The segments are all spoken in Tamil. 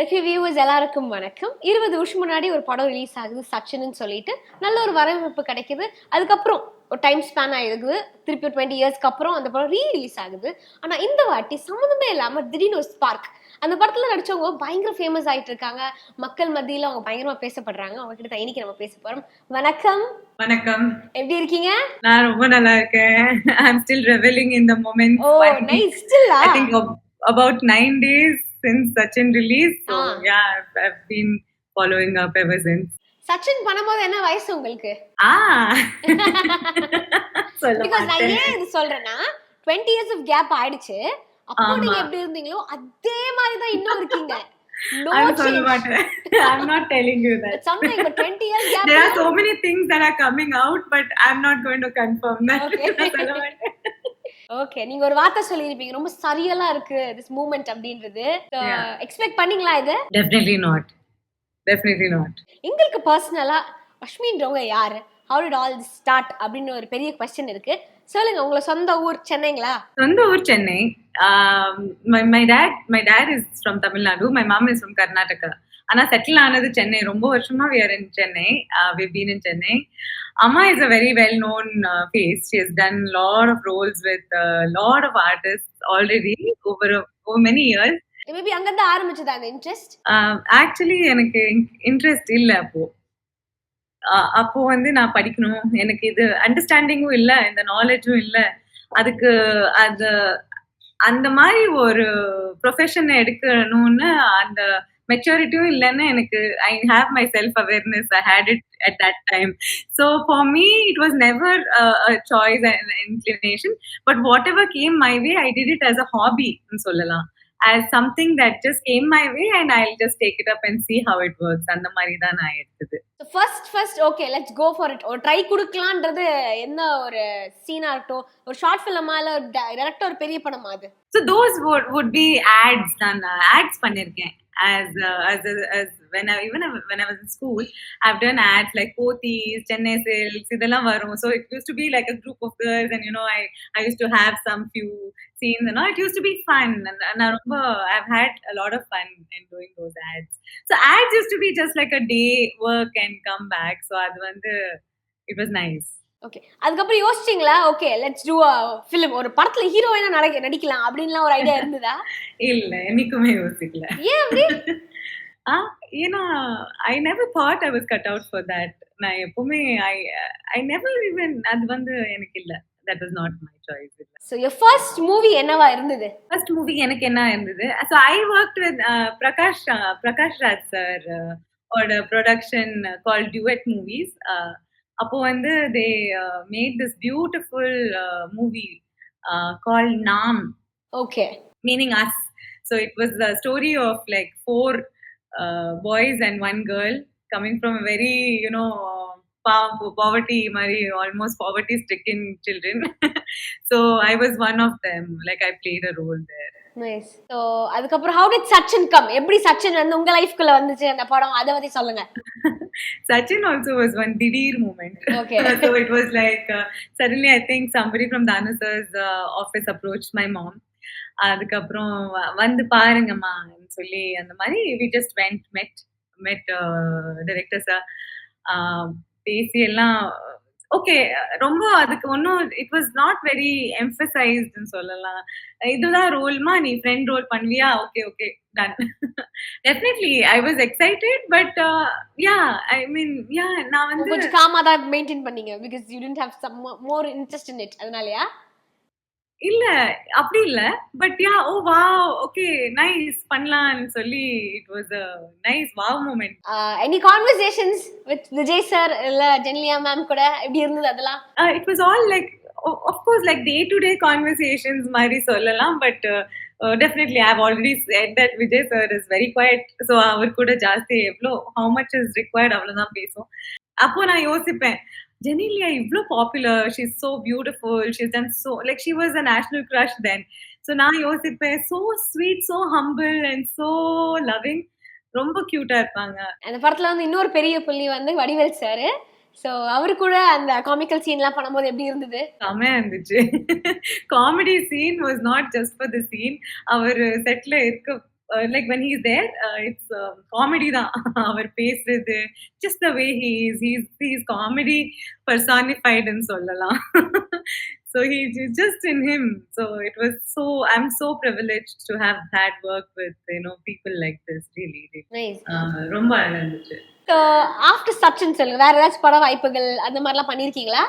வியூவர்ஸ் எல்லாருக்கும் வணக்கம். இருபது வருஷம் முன்னாடி ஒரு படம் ரிலீஸ் ஆகுது சச்சின்னு சொல்லிட்டு. நல்ல ஒரு வரவேற்பு கிடைக்குது. அதுக்கப்புறம் ஒரு டைம் ஸ்பேன் ஆயிருக்குது. திருப்பி ஒரு டுவெண்ட்டி இயர்ஸ்க்கு அப்புறம் அந்த படம் ரீ ரிலீஸ் ஆகுது. ஆனா இந்த வாட்டி சம்மந்தமே இல்லாம திடீர்னு ஒரு ஸ்பார்க் அந்த படத்துல நடிச்சவங்க பயங்கர ஃபேமஸ் ஆயிட்டு இருக்காங்க. மக்கள் மத்தியில அவங்க பயங்கரமா பேசப்படுறாங்க. அவங்க கிட்ட இன்னைக்கு நம்ம பேச போறோம். வணக்கம். வணக்கம். எப்படி இருக்கீங்க? நான் ரொம்ப நல்லா இருக்கேன். I am still revelling in the moment oh nice ஸ்டில்லா I think about 9 days. Since Sachin release so Ah. yeah I've, I've been following up ever since Sachin பண்ணும்போது என்ன வயசு உங்களுக்கு ah பிகாஸ் நான் ஏன் இது சொல்றேன்னா டுவெண்ட்டி இயர்ஸ் ஆஃப் கேப் ஆயிடுச்சு அப்போ. நீங்க எப்படி இருந்தீங்களோ அதே மாதிரி தான் இன்னும் இருக்கீங்க I'm சொல்ல மாட்டேன் I'm not telling you that சொன்னேன் இப்ப 20 years gap there are so many things that are coming out but I'm not going to confirm that Okay. Okay நீங்க ஒரு வார்த்தை சொல்லிருப்பீங்க ரொம்ப சரியலா இருக்கு திஸ் மூமெண்ட் அப்படின்றது. எக்ஸ்பெக்ட் பண்ணீங்களா இது? Definitely not. Definitely not. எங்களுக்கு பர்சனலா அஷ்மின்றவங்க யாரு? How did all this start அப்படின்னு ஒரு பெரிய கொஸ்டின் இருக்கு. சொல்லுங்க உங்களை சொந்த ஊர் சென்னைங்களா? சொந்த ஊர் Chennai. My my dad my dad is from Tamil Nadu my mom is from Karnataka ஆனா செட்டில் ஆனது சென்னை. ரொம்ப வருஷமா are in Chennai. We been in Chennai. அம்மா is a very well known face she has done lot of roles with lot of artist already over over many years maybe அங்க இருந்து ஆரம்பிச்சதா அந்த இன்ட்ரெஸ்ட் ஆக்சுவலி எனக்கு இன்ட்ரெஸ்ட் இல்லை அப்போ. அஹ் அப்போ வந்து நான் படிக்கணும். எனக்கு இது அண்டர்ஸ்டாண்டிங்கும் இல்லை இந்த நாலேஜும் இல்லை. அதுக்கு அது அந்த மாதிரி ஒரு ப்ரொஃபஷன் எடுக்கணும்னு அந்த மெச்சூரிட்டியும் இல்லைன்னு எனக்கு I have myself awareness I hate it at that time so for me it was never choice and inclination but whatever came my way I did it as a ஹாபின்னு சொல்லலாம். As something that just came my way and I'll just take it up and see how it works. அந்த மாதிரி தான் நான் எடுத்தது. First first okay let's go for it ஒரு ட்ரை கொடுக்கலான்றது என்ன ஒரு சீனா இருக்கட்டும் ஒரு ஷார்ட் ஃபிலிமா இல்ல டேரக்டா ஒரு பெரிய படமா அது? So those would, would be ads நான். Ads பண்ணிருக்கேன். as uh, as as when I even when I was in school I've done ads like Pothys, Chennai Silks இதெல்லாம் வரும் so it used to be like a group of girls and you know I I used to have some few scenes and all it used to be fun and, and நான் ரொம்ப I've had a lot of fun in doing those ads so ads used to be just like a day work and come back so அது வந்து it was nice Okay அதுக்கப்புறம் யோசிச்சிங்களா? Okay let's do a film ஒரு படத்துல ஹீரோயினா நடிக்க நடிக்கலாம் அப்படின்லாம் ஒரு ஐடியா இருந்ததா? இல்ல என்னைக்குமே யோசிக்கல. ஏன் அப்படி? ஆ ஏன்னா I never thought I was cut out for that நான் எப்பவுமே ஐ ஐ நெவர் ஈவன் அது வந்து எனக்கு இல்ல. That was not my choice இல்ல ஸோ என் ஃபர்ஸ்ட் மூவி என்னவா இருந்தது? ஃபர்ஸ்ட் மூவி எனக்கு என்ன இருந்தது? So I work with Prakash Prakash Raj sir ஓட ப்ரொடக்ஷன் கால் டியூட் மூவிஸ் அப்போ வந்து they made this beautiful movie call Naam okay meaning us. So it was the story of like four uh, boys and one girl coming from a very, you know, po- poverty, Mari, almost poverty stricken children. so I was one of them. Like I nice so அதுக்கப்புறம் ஹவு டிட் சச்சின் கம் எப்படி சச்சின் வந்து உங்க லைஃப்குள்ள வந்துச்சு அந்த படம் அதை பத்தி சொல்லுங்க one didir moment. Okay. so it was like uh, suddenly I think somebody from Danu sir's uh, office approached my mom. அதுக்கப்புறம் வந்து பாருங்கம்மான்னு சொல்லி அந்த மாதிரி வி ஜஸ்ட் வெண்ட் மெட் மெட் டைரக்டர் சார் பேசி எல்லாம் ஓகே ரொம்ப அதுக்கு ஒன்றும் இட் வாஸ் நாட் வெரி எம்பசைஸ்டுன்னு சொல்லலாம். இதுதான் ரோல்மா நீ ஃப்ரெண்ட் ரோல் பண்ணுவியா? Okay okay done definitely I was excited but yeah I mean yeah நான் வந்து கொஞ்சம் காமா தான் மெயின்டைன் பண்ணீங்க because you tend have some more interest in it அதனாலயா? இல்ல அப்படி இல்ல. பட் யா ஓ வா ஓகே நைஸ் பண்ணலாம்னு சொல்லி it was a nice wow moment any conversations with Vijay sir இல்ல ஜெனிலியா மேம் கூட? எப்படி இருந்தது அதெல்லாம்? It was all like of course like day to day conversations மாதிரி சொல்லலாம். But definitely I already said that Vijay sir is very quiet so அவர் கூட ஜாஸ்தி எவ்வளோ ஹவு மச் இஸ் ரிக்வயர்ட் அவ்வளோதான் பேசும் அப்போ நான் யோசிப்பேன் ஜெனிலியா இவ்வளோ popular she is so beautiful she done so like she was a national crush then so நான் யோசிப்பேன் so sweet so humble and so loving ரொம்ப க்யூட்டாக இருப்பாங்க. அந்த படத்துல வந்து இன்னொரு பெரிய புள்ளி வந்து வடிவேல் சார். ஸோ அவரு கூட அந்த காமிக்கல் சீன்லாம் பண்ணும்போது எப்படி இருந்தது? செமையா இருந்துச்சு. Comedy scene was not just for the scene அவர் செட்ல இருக்க uh, like when he's there, uh, it's uh, comedy தான் அவர் பேசுறது just the way he is he's he's comedy personified ன்னு சொல்லலாம் so he's just in him so it was so I'm so privileged to have had work with you know people like this really, really. Nice Uh, ரொம்ப அழகா இருந்துச்சு ஸோ ஆஃப்டர் சச்சின் சொல்லுங்க வேற ஏதாச்சும் பட வாய்ப்புகள் அந்த மாதிரிலாம் பண்ணிருக்கீங்களா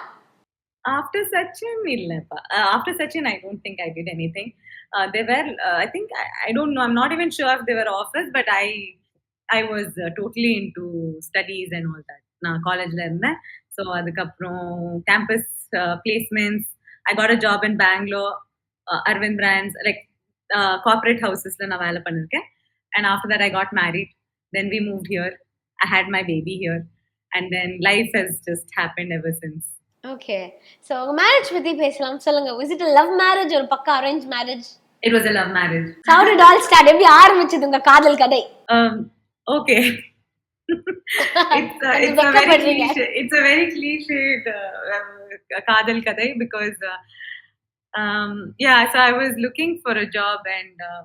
After Sachin, illappa. Uh, after Sachin, I don't think I did anything. Uh, they were, uh, I think, I, I don't know. I'm not even sure if they were offers, but I, I was uh, totally into studies and all that. நான் காலேஜ்ல இருந்தேன் ஸோ அதுக்கப்புறம் campus placements I got a job in Bangalore Arvind brands like corporate ஹவுசஸ்ல நான் வேலை பண்ணிருக்கேன் and after that I got married then we move here I had my baby here and then life has just happen ever since Okay so உங்க மேரேஜ் பத்தி பேசலாம் சொல்லுங்க விஸ் இட் லவ் மேரேஜ் ஒரு பக்கம் arrange marriage It was a love marriage. How did all start எப்படி ஆரம்பிச்சது உங்க காதல் கதை Um, okay. it's, a, கொஞ்சம் it's a very வெட்கப்படுறீங்க. cliche, it's a very cliched uh, uh, kadal kadai because uh, um, yeah so I was looking for a job and uh,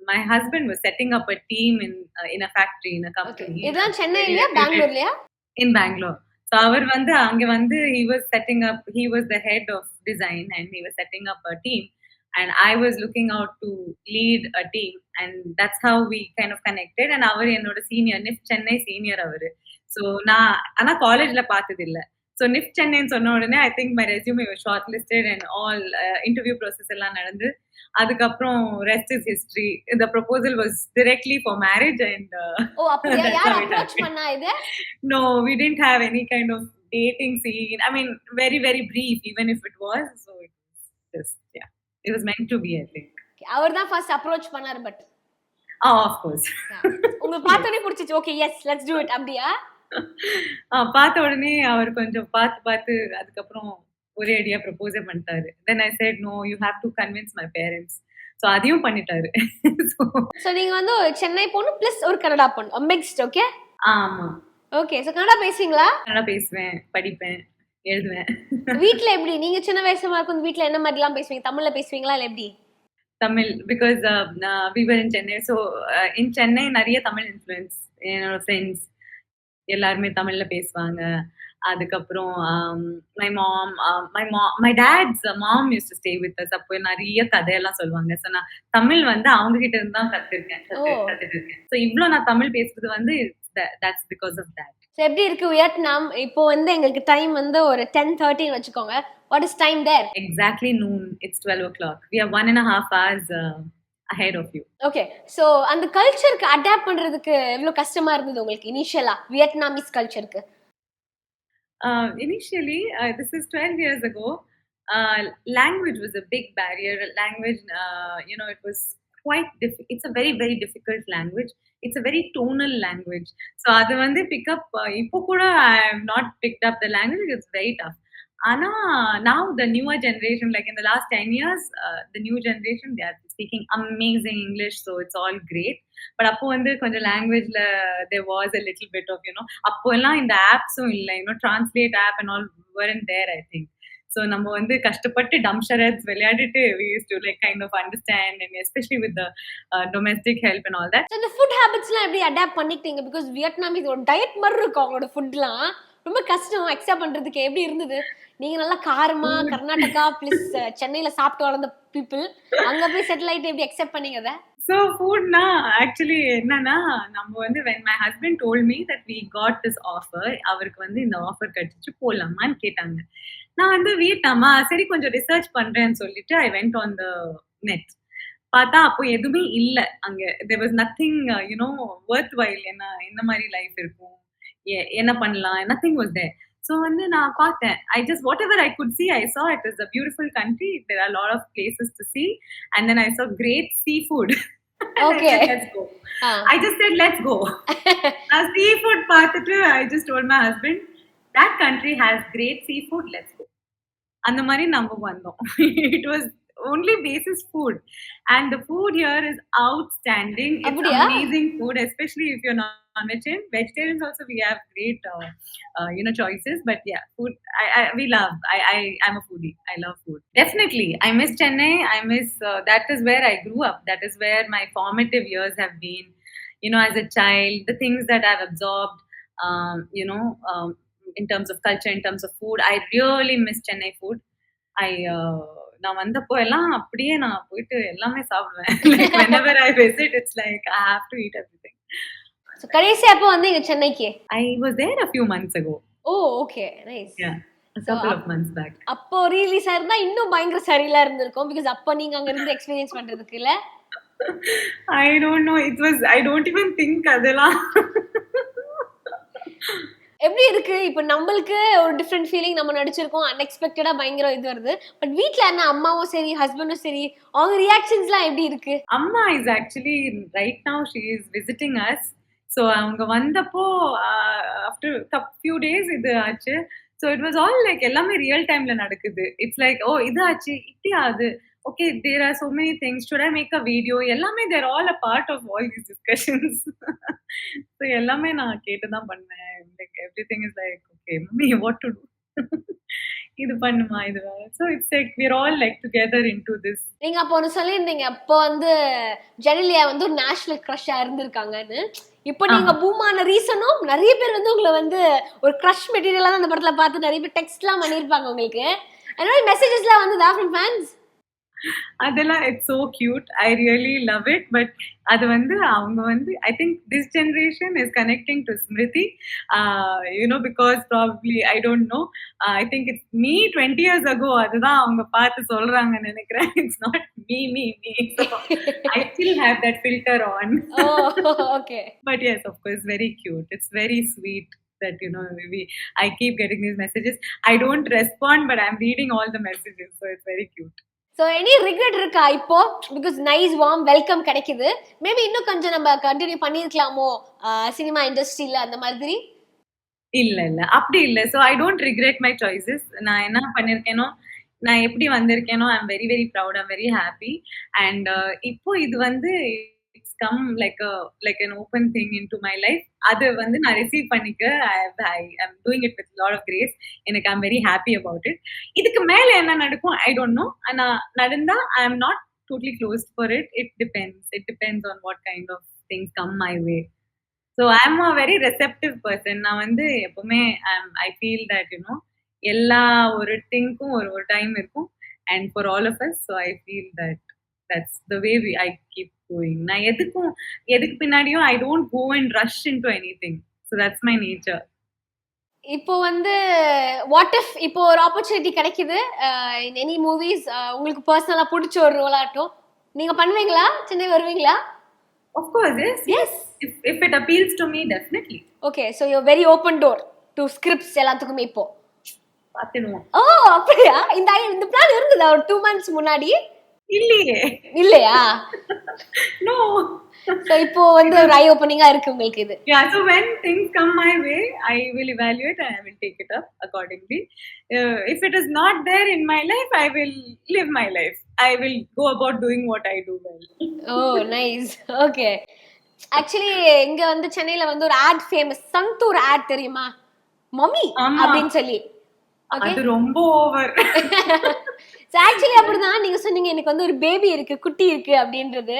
my husband was setting up a team in uh, in a factory in a okay company இதெல்லாம் சென்னையிலயா பெங்களூர்லயா in Bangalore. ஸோ அவர் வந்து அங்க வந்து he was setting up he was the head of design and he was setting up a team and I was looking out to lead a team and that's how we kind of connected and அவர் என்னோட சீனியர் நிஃப்ட் சென்னை சீனியர் அவரு ஸோ நான் ஆனா காலேஜ்ல பார்த்தது இல்லை ஸோ நிஃப் சென்னைன்னு சொன்ன உடனே I think my resume shortlisted and all interview process எல்லாம் நடந்து அதுக்கப்புறம் ரெஸ்ட் இஸ் ஹிஸ்ட்ரி இந்த proposal was directly for marriage and we didn't have any kind of dating scene. I mean, very, very brief, even if it was. So it was just, yeah, it was meant to be, I think. அவர் தான் ஃபர்ஸ்ட் அப்ரோச் பண்ணாரு பட் Oh, of course. உங்களுக்கு பார்த்தோன்னே பிடிச்சிச்சு okay yes let's do it அப்படியா ஆ, பார்த்த உடனே அவர் கொஞ்சம் பார்த்து பார்த்து அதுக்கப்புறம் ஒரே ஐடியா ப்ரப்போஸே பண்ணிட்டாரு. Then I said no you have to convince my parents so அதையும் பண்ணிட்டாரு. ஸோ நீங்க வந்து ஒரு சென்னை பொண்ணு ப்ளஸ் ஒரு கனடா பொண்ணு. மிக்ஸ்ட் ஓகே ஆமா. ஓகே ஸோ கனடா பேசுவீங்களா? நல்லா பேசுவேன் படிப்பேன் எழுதுவேன். வீட்ல எப்படி? நீங்க சின்ன வயசுமா இருக்கும் வீட்ல என்ன மாதிரிலாம் பேசுவீங்க? தமிழ்ல பேசுவீங்களா இல்ல எப்படி? Tamil because we were in Chennai so in Chennai நிறைய தமிழ் இன்ஃப்ளூயன்ஸ் என்னோட ஃப்ரெண்ட்ஸ் எல்லாருமே தமிழ்ல பேசுவாங்க. அதுக்கப்புறம் my mom my ma my dad's mom used to stay with us அப்போ நிறைய கதையெல்லாம் சொல்லுவாங்க. ஸோ நான் தமிழ் வந்து அவங்க கிட்ட இருந்து தான் கத்துருக்கேன். கத்துட்டு இருக்கேன் ஸோ இவ்வளோ நான் தமிழ் பேசுறது வந்து that's because of that so எப்படி இருக்கு வியட்நாம்? இப்போ வந்து எங்களுக்கு டைம் வந்து ஒரு டென் தேர்ட்டின் வச்சுக்கோங்க. What is time there exactly noon it's twelve o'clock we are one and half hours ahead of you okay so அந்த கல்ச்சருக்கு அடாப்ட் பண்றதுக்கு எவ்வளவு கஷ்டமா இருந்தது உங்களுக்கு இனிஷியலா வியட்நாமீஸ் கல்ச்சருக்கு Uh, uh, 12 years ago, uh, language was a big barrier. Language, uh, you know, it was quite diff- It's a very, very difficult language. It's a very tonal language. So, அது வந்து uh, இப்போ கூட I have not picked up the language. It's very tough. ஆனா now the newer generation like இந்த last ten years the new generation they are speaking amazing English so it's all great but அப்போ வந்து கொஞ்சம் லாங்குவேஜ்ல they was a little bit of you know அப்போ எல்லாம் இந்த ஆப்ஸும் இல்லை you know translate app and all were and there I think so நம்ம வந்து கஷ்டப்பட்டு டம்ஷரட்ஸ் விளையாடிட்டு like kind of understand and especially with domestic help and all that இந்த ஃபுட் ஹேபிட்ஸ்லாம் எப்படி அடாப்ட் பண்ணிக்கிட்டீங்க பிகாஸ் வியட்நாம் இது ஒரு டயட் மாதிரி இருக்கும் அவங்களோட ஃபுட்லாம் ரொம்ப கஷ்டம். அக்செப்ட் பண்றதுக்கு எப்படி இருந்தது? நீங்க நல்லா காரமா கர்நாடகா பிளஸ் சென்னையில சாப்பிட்டு வளர்ந்த பீப்புள் அங்க போய் செட்டில் ஆயிட்டு எப்படி அக்செப்ட் பண்ணீங்க அதை? ஸோ ஃபுட்னா ஆக்சுவலி என்னன்னா நம்ம வந்து when my husband told me that we got this offer அவருக்கு வந்து இந்த ஆஃபர் கிடைச்சிச்சு போடலாமான்னு கேட்டாங்க. நான் வந்து வியட்நாமா சரி கொஞ்சம் ரிசர்ச் பண்றேன்னு சொல்லிட்டு I went on the net பார்த்தா அப்போ எதுவுமே இல்லை. அங்க there was nothing you know worthwhile என்ன என்ன மாதிரி லைஃப் இருக்கும்? என்ன பண்ணலாம் நத்திங் வாஸ் தேர் ஸோ வந்து நான் பார்த்தேன் I just whatever I could see I saw it is a beautiful country there are lot of places to see and then I saw great seafood Okay. let's go. I just said, let's go. Now, seafood பார்த்துட்டு I just told my husband, that country has great seafood, let's go. அந்த மாதிரி நம்ம வந்தோம் it was only basis food and the food here is outstanding it's அப்படியா? amazing food especially if you're not non-vegetarian. Vegetarians also we have great, uh, uh, you know, choices. But yeah, food I, I we love. I I I'm a foodie. I love food. Definitely, I miss Chennai. I miss uh, that is where I grew up. That is where my formative years have been. You know, as a child, the things that I've absorbed. Um, you know, um, in terms of culture, in terms of food, I really miss Chennai food. I uh, நான் வந்தப்போ எல்லாம் அப்படியே நான் போயிட்டு எல்லாமே சாப்பிடுவேன் like whenever I visit it's like I have to eat everything So, கடைசி அப்போ வந்து இங்க சென்னைக்கு? I was there a few months ago. Oh okay nice yeah a So, couple up- of months back. அப்போ ரீலீஸ் ஆயிருந்தா இன்னும் பயங்கர சரியில்லா இருந்திருக்கும் பிகாஸ் அப்போ நீங்க அங்க இருந்து எக்ஸ்பீரியன்ஸ் பண்றதுக்கு இல்ல? I don't know it was I don't even think அதெல்லாம். எப்படி இருக்கு? இப்போ நம்மளுக்கு ஒரு டிஃப்ரெண்ட் ஃபீலிங் நம்ம நடிச்சிருக்கோம் அன்எக்ஸ்பெக்டடா பயங்கர இது வருது. பட் வீட்ல என்ன அம்மாவும் சரி ஹஸ்பண்டும் சரி அவங்க ரியாக்ஷன்ஸ்லாம் எப்படி இருக்கு? அம்மா is actually right now she is visiting us so அவங்க வந்தப்போ ஆஃப்டர் கப் ஃபியூ டேஸ் இது ஆச்சு. So it was all like எல்லாமே ரியல் டைம்ல நடக்குது. இட்ஸ் லைக் ஓ இது ஆச்சு. இப்படி ஆகுது. Okay there are so many things that I make a video எல்லாமே they're all a part of all these discussions so எல்லாமே நான் கேட்டு தான் பண்ணேன். Like everything is like okay mummy what to do இது பண்ணுமா இது so it's like we're all like together into this நீங்க அப்போ ஒன்று சொல்லியிருந்தீங்க. அப்போ வந்து ஜெனிலியா வந்து ஒரு நேஷனல் க்ரஷ்ஷா இருந்திருக்காங்கன்னு. இப்போ நீங்க பூமான ரீசனும் நிறைய பேர் வந்து உங்களை வந்து ஒரு க்ரஷ் மெட்டீரியலா அந்த படத்துல பார்த்து நிறைய பேர் டெக்ஸ்ட்லாம் பண்ணியிருப்பாங்க உங்களுக்கு. அதனால மெசேஜஸ்லாம் வந்து ஃப்ரம் ஃபேன்ஸ் அதெல்லாம் it's so cute I really love it but அது வந்து அவங்க வந்து I think this generation is connecting to Smriti you know because probably I don't know I think it's me twenty years ago அதுதான் அவங்க பார்த்து சொல்றாங்கன்னு நினைக்கிறேன். It's not me me me I still have that filter on oh okay but yes of course very cute. It's very sweet that you know we i keep getting these messages. I don't respond but i'm reading all the messages. So it's very cute. So any regret இருக்கா இப்போ? பிகாஸ் நைஸ் வார்ம் வெல்கம் கிடைக்குது. மேபி இன்னும் கொஞ்சம் நம்ம கண்டினியூ பண்ணியிருக்கலாமோ சினிமா இண்டஸ்ட்ரியில் அந்த மாதிரி? இல்ல இல்ல. அப்படி இல்ல. So I don't regret my choices நான் என்ன பண்ணிருக்கேனோ நான் எப்படி வந்திருக்கேனோ I am very very proud I'm very happy and இப்போ இது வந்து come like like an open thing into my life அது வந்து நான் ரிசீவ் பண்ணிக்க I I'm doing it with lot of grace எனக்கு I'm very happy about it இதுக்கு மேலே என்ன நடக்கும்? ஐ டோன்ட் நோ ஆனால் நடந்தா I am not totally close for it it depends it depends on what kind of things come my way so I am a very receptive person நான் வந்து எப்பவுமே ஐ ஃபீல் தட் யூனோ எல்லா ஒரு திங்க்கும் ஒரு ஒரு டைம் இருக்கும். And for all of us so I feel that that's the way we I keep going நான் எதுக்கும் எதுக்கு பின்னாடியும் I don't go and rush into anything so that's my nature இப்போ வந்து வாட் இஃப் இப்போ ஒரு ஆப்பர்ச்சுனிட்டி கிடைக்குது எனி மூவிஸ் உங்களுக்கு பர்சனலா பிடிச்ச ஒரு ரோல் ஆகட்டும் நீங்க பண்ணுவீங்களா? சென்னை வருவீங்களா? Of course, yes. Yes. If, if it appeals to me, definitely. Okay so you very open door to scripts எல்லாத்துக்குமே இப்போ. பார்த்துடுவோம். ஓ அப்படியா? இந்த இந்த பிளான் இருந்ததா? ஒரு டூ மந்த்ஸ் முன்னாடி? இல்லையே இல்லையா நோ ஸோ இப்போ வந்து ஒரு ஐ ஓப்பனிங்கா இருக்கு உங்களுக்கு இது Yeah, so when things come my way, I will evaluate and I will take it up accordingly. Uh, if it is not there in my life, I will live my life. I will go about doing what I do well. Oh nice okay actually இங்க வந்து சென்னையில வந்து ஒரு ஆட் ஃபேமஸ் சந்தூர் ஆட் தெரியுமா மம்மி. அப்படின்னு சொல்லி அது ரொம்ப ஓவர் ஆக்சுவலி அப்படிதான். நீங்க சொன்னீங்க எனக்கு வந்து ஒரு பேபி இருக்கு குட்டி இருக்கு அப்படின்றது.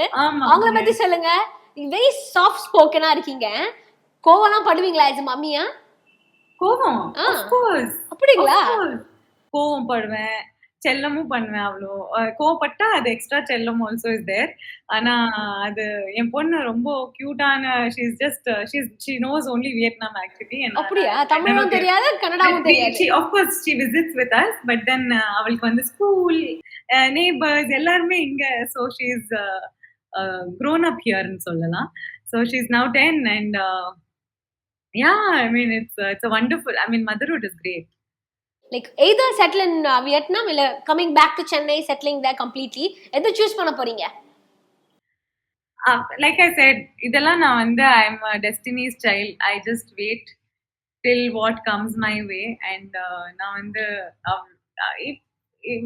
அவங்கள பத்தி சொல்லுங்க. வெரி சாஃப்ட் ஸ்போக்கனா இருக்கீங்க. கோவம்லாம் படுவீங்களா இது மம்மியா கோவம்? அப்படிங்களா. கோவம் படுவேன். செல்லமும் பண்ணுவேன் அவ்வளோ. கோவப்பட்டா அது எக்ஸ்ட்ரா செல்லம் ஆல்சோ இஸ் தேர் ஆனா அது என் பொண்ணு ரொம்ப கியூட்டான she's just she's she knows only Vietnam actually அப்படியா? தமிழும் தெரியாது கன்னடாவும் தெரியாது. she of course she visits with us but then uh, அவளுக்கு வந்து ஸ்கூல் neighbors எல்லாருமே இங்க so she's uh, uh, grown up here னு சொல்லலாம். Now 10 and uh, yeah i mean it's uh, it's a wonderful i mean motherhood is great. Like either settle in Vietnam இல்லை coming back to Chennai settling there completely எதை சூஸ் பண்ண போறீங்க லைக் ஐ செட் இதெல்லாம் நான் வந்து I am destiny's child I just wait till what comes my way and நான் வந்து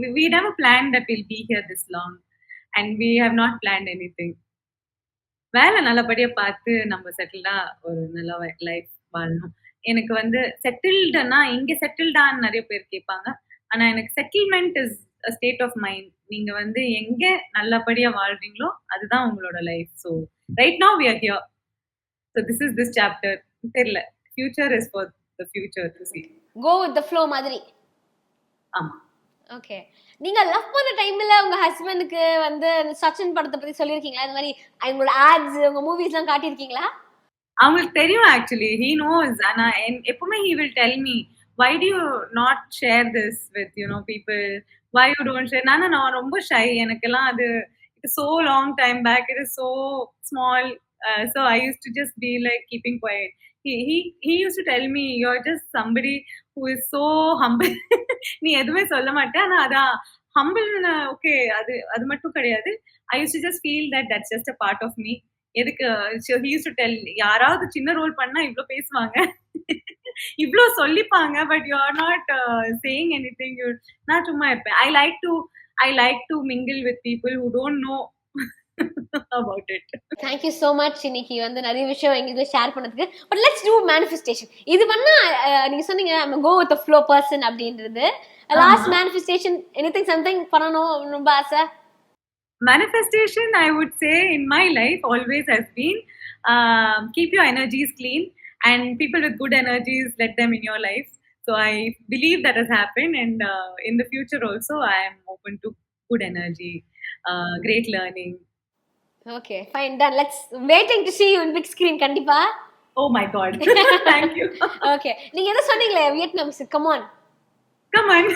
we have a plan that we'll be here this long and we have not planned anything வேலை நல்லபடியாக பார்த்து நம்ம செட்டில்டா ஒரு நல்ல லைஃப் வாழணும் எனக்கு வந்து செட்டில்டுனா இங்க செட்டில்டான்னு நிறைய பேர் கேட்பாங்க. ஆனா எனக்கு settlement is state of mind நீங்க வந்து எங்க நல்லபடியா வாழ்றீங்களோ அதுதான் உங்களோட life so right now we are here so this is this chapter தெரியல. Future is for the future to see go with the flow மாதிரி. ஆமா. ஓகே நீங்க லவ் பண்ண டைம்ல உங்க ஹஸ்பண்டுக்கு வந்து சச்சின் படத்தை பத்தி சொல்லிருக்கீங்களா இந்த மாதிரி அவங்களோட ஆட்ஸ் உங்க மூவிஸ் எல்லாம் காட்டியிருக்கீங்களா? அவங்களுக்கு தெரியும் ஆக்சுவலி ஹீ நோஸ் ஆனா என்- எப்பவுமே he will tell me why do you not share this with you know people why you don't share நான் நான் ரொம்ப ஷை எனக்கெல்லாம் அது it so long time back it is so small so I used to just be like keeping quiet he he he used to tell me you're just somebody who is நீ எதுவுமே சொல்ல மாட்டேன் ஆனால் அதான் ஹம்பிள் ஓகே அது அது மட்டும் கிடையாது. I used to just feel that that's just a part of me எதுக்கு used to tell யாராவது சின்ன ரோல் பண்ணா இவ்ளோ பேசுவாங்க. இவ்ளோ சொல்லிப்பாங்க but you are not saying anything நான் சும்மா இருப்பேன். I like to I like to mingle with people who don't know about it thank you so much இன்னைக்கு வந்து நிறைய விஷயம் எங்களுக்கு ஷேர் பண்ணதுக்கு. பட் லெட்ஸ் டூ மேனிஃபெஸ்டேஷன் இது பண்ணா அஹ், நீங்க சொன்னீங்க கோ வித் ஃப்ளோ பர்சன் அப்படின்றது. Last manifestation anything something பண்ணணும் ரொம்ப ஆசை. manifestation i would say in my life always has been um, keep your energies clean and people with good energies let them in your life so i believe that has happened and uh, in the future also i am open to good energy uh, great learning okay fine done let's waiting to see you in big screen கண்டிப்பா oh my god thank you okay நீங்க எதை சொன்னீங்களே Vietnam come on come on